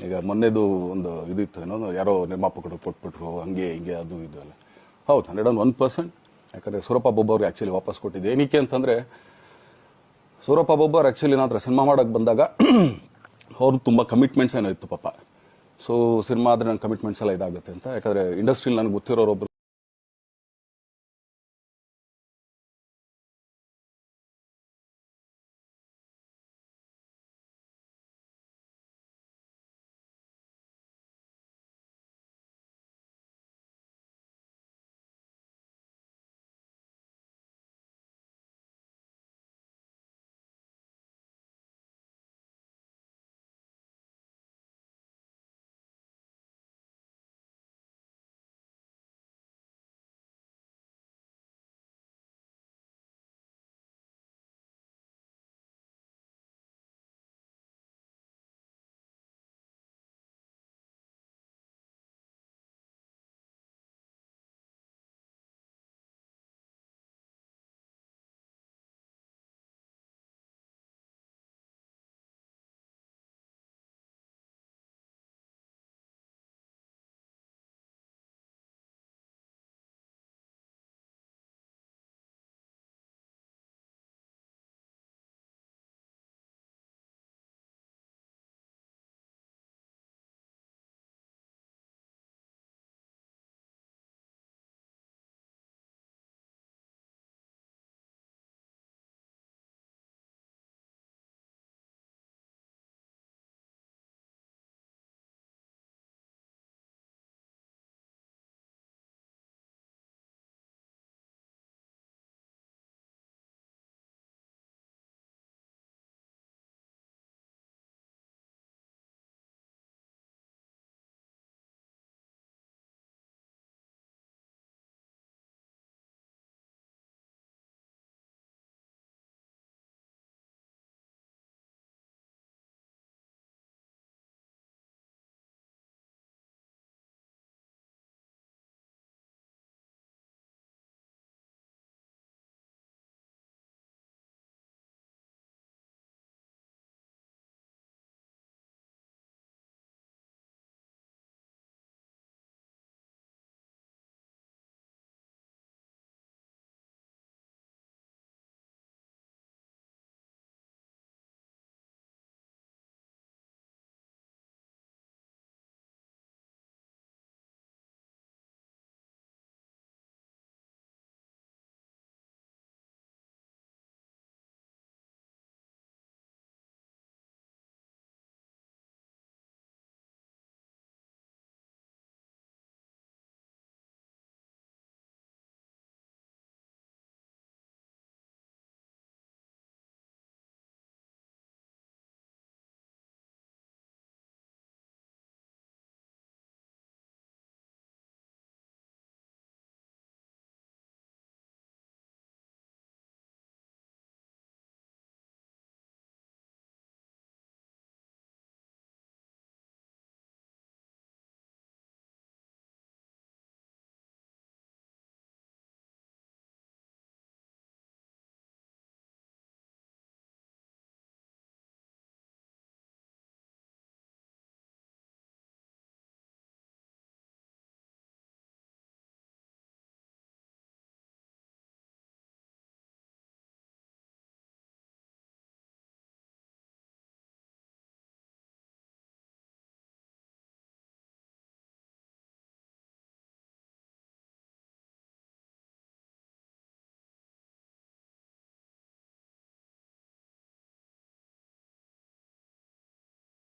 ಈಗ ಮೊನ್ನೆದು ಒಂದು ಇದಿತ್ತು ಏನೋ, ಯಾರೋ ನಿರ್ಮಾಪಕರು ಕೊಟ್ಬಿಟ್ರು, ಹಂಗೆ ಹಿಂಗೆ ಅದು ಇದು ಎಲ್ಲ. ಹೌದು ಹಂಡ್ರೆಡ್ ಆ್ಯಂಡ್ ಒನ್ ಪರ್ಸೆಂಟ್ ಯಾಕಂದ್ರೆ ಸೂರಪ್ಪ ಬೊಬ್ಬವ್ರಿಗೆ ಆ್ಯಕ್ಚುಲಿ ವಾಪಸ್ ಕೊಟ್ಟಿದ್ದು. ಏನಕ್ಕೆ ಅಂತಂದರೆ, ಸೂರಪ್ಪ ಬೊಬ್ಬರ್ ಆ್ಯಕ್ಚುಲಿ ನಾನು ಸಿನಿಮಾ ಮಾಡೋಕ್ಕೆ ಬಂದಾಗ ಅವ್ರು ತುಂಬ ಕಮಿಟ್ಮೆಂಟ್ಸ್ ಏನೋ ಇತ್ತು ಪಾಪ. ಸೊ ಸಿನಿಮಾ ಆದರೆ ನನ್ನ ಕಮಿಟ್ಮೆಂಟ್ಸ್ ಎಲ್ಲ ಇದಾಗುತ್ತೆ ಅಂತ. ಯಾಕಂದರೆ ಇಂಡಸ್ಟ್ರಿಲಿ ನನಗೆ ಗೊತ್ತಿರೋರೊಬ್ಬರು